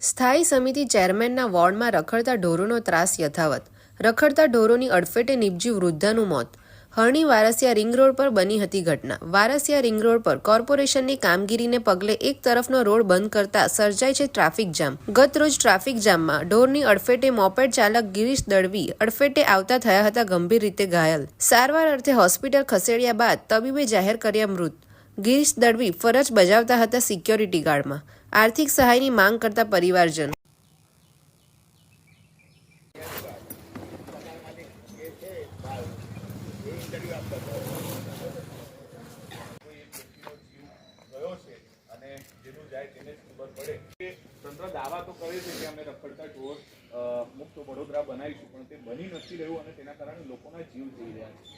સ્થાયી સમિતિ ચેરમેનના વોર્ડમાં રખડતા ઢોરોનો ત્રાસ યથાવત. રખડતા ઢોરોની અડફેટે નિપજી વૃદ્ધાનું મોત. હરણી વારસિયા રિંગ રોડ પર બની હતી ઘટના. વારસિયા રિંગ રોડ પર કોર્પોરેશનની કામગીરીને પગલે એક તરફનો રોડ બંધ કરતા સર્જાય છે ટ્રાફિક જામ. ગત રોજ ટ્રાફિક જામમાં ઢોરની અડફેટે મોપેડ ચાલક ગિરીશ દળવી અડફેટે આવતા થયા હતા ગંભીર રીતે ઘાયલ. સારવાર અર્થે હોસ્પિટલ ખસેડ્યા બાદ તબીબે જાહેર કર્યા મૃત. ગિરીશ દળવી ફરજ બજાવતા હતા સિક્યોરિટી ગાર્ડમાં. આર્થિક સહાયની માંગ કરતા પરિવારજનો. તંત્ર દાવા તો કરે છે કે અમે રખડતા ઢોર મુક્ત વડોદરા બનાવીશું, પણ તે બની નથી રહ્યું અને તેના કારણે લોકોના જીવ જઈ રહ્યા છે.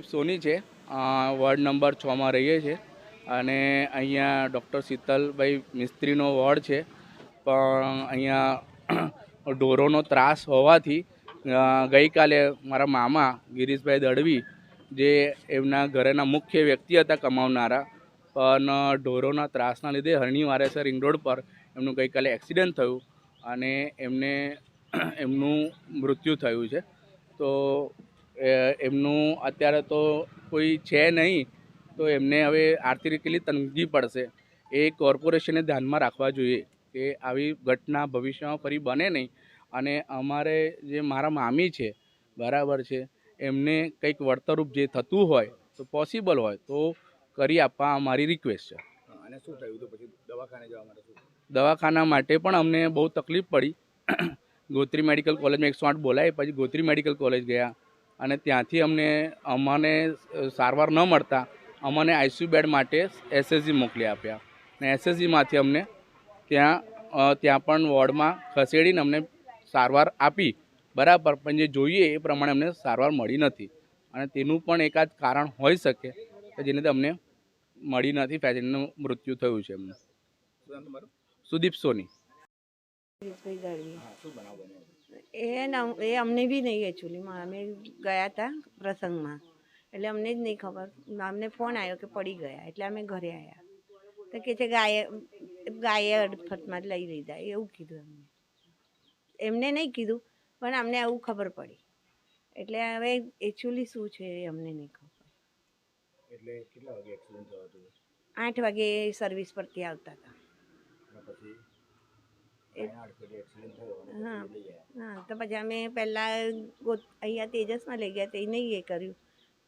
દીપ સોની છે. વોર્ડ નંબર છમાં રહીએ છીએ. અને અહીંયા ડૉક્ટર શીતલભાઈ મિસ્ત્રીનો વોર્ડ છે. પણ અહીંયા ઢોરોનો ત્રાસ હોવાથી ગઈકાલે મારા મામા ગિરીશભાઈ દળવી જે એમના ઘરેના મુખ્ય વ્યક્તિ હતા કમાવનારા, પણ ઢોરોના ત્રાસના લીધે હરણી વારેસર રોડ પર એમનું ગઈકાલે એક્સિડન્ટ થયું અને એમને એમનું મૃત્યુ થયું છે. તો એમનું અત્યારે તો કોઈ છે નહીં તો એમને હવે આર્થિક કેટલી તંગી પડશે. એ કોર્પોરેશને ધ્યાનમાં રાખવા જોઈએ કે આવી ઘટના ભવિષ્યમાં ફરી બને નહીં. અને અમારે જે મારા મામી છે બરાબર છે એમને કંઈક વળતરરૂપ જે થતું હોય તો પોસિબલ હોય તો કરી આપવા અમારી રિક્વેસ્ટ છે. અને શું થયું તો પછી? દવાખાને જવા માટે શું? દવાખાના માટે પણ અમને બહુ તકલીફ પડી. ગોત્રી મેડિકલ કોલેજમાં એકસો આઠ બોલાય પછી ગોત્રી મેડિકલ કોલેજ ગયા. અને ત્યાંથી અમને અમને સારવાર ન મળતા અમને આઈસીયુ બેડ માટે એસએસજી મોકલી આપ્યા. અને એસએસજીમાંથી અમને ત્યાં ત્યાં પણ વોર્ડમાં ખસેડીને અમને સારવાર આપી. બરાબર પણ જે જોઈએ એ પ્રમાણે અમને સારવાર મળી નથી. અને તેનું પણ એકાદ કારણ હોઈ શકે કે જેને અમને મળી નથી પેશન્ટનું મૃત્યુ થયું છે એમનું. સુદીપ સોની. એ ન- એ અમને બી નહીં એકચ્યુઅલીમાં અમે ગયા હતા પ્રસંગમાં. એટલે અમને જ નહીં ખબર. અમને ફોન આવ્યો કે પડી ગયા. એટલે અમે ઘરે આવ્યા તો કે છે ગાયે ગાયે અડફતમાં જ લઈ લીધા. એવું કીધું અમને એમને નહીં કીધું પણ અમને આવું ખબર પડી. એટલે હવે એકચ્યુઅલી શું છે એ અમને નહીં ખબર. એટલે કેટલા વાગે એક્સિડન્ટ થયો હતો? આઠ વાગે સર્વિસ પરથી આવતા હતા અને પછી એ- અહીંયા અડફેટે એક્સિડન્ટ થયો અને હા. હા તો પછી અમે પહેલાં ગોત અહીંયા તેજસમાં લઈ ગયા તેને એ કર્યું.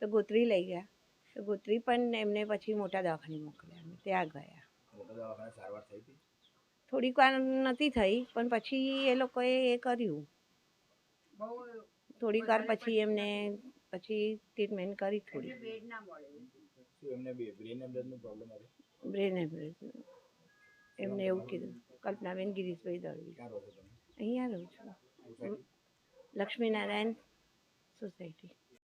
તો ગોત્રી લઈ ગયા. તો ગોત્રી પણ એમને પછી મોટા દવાખાને મોકલ્યા. અમે ત્યાં ગયા. થોડીક વાર નથી થઈ પણ પછી એ લોકોએ એ કર્યું. થોડીક વાર પછી એમને પછી ટ્રીટમેન્ટ કરી થોડી. એમને બ્રેન એમ્બુલન્સનો પ્રોબ્લેમ હતો? બ્રેન હેમરેજ એમને એવું કીધું. કલ્પનાબેન ગિરીશભાઈ દળવી. અહીંયા રહું છું. લક્ષ્મીનારાયણ સોસાયટી.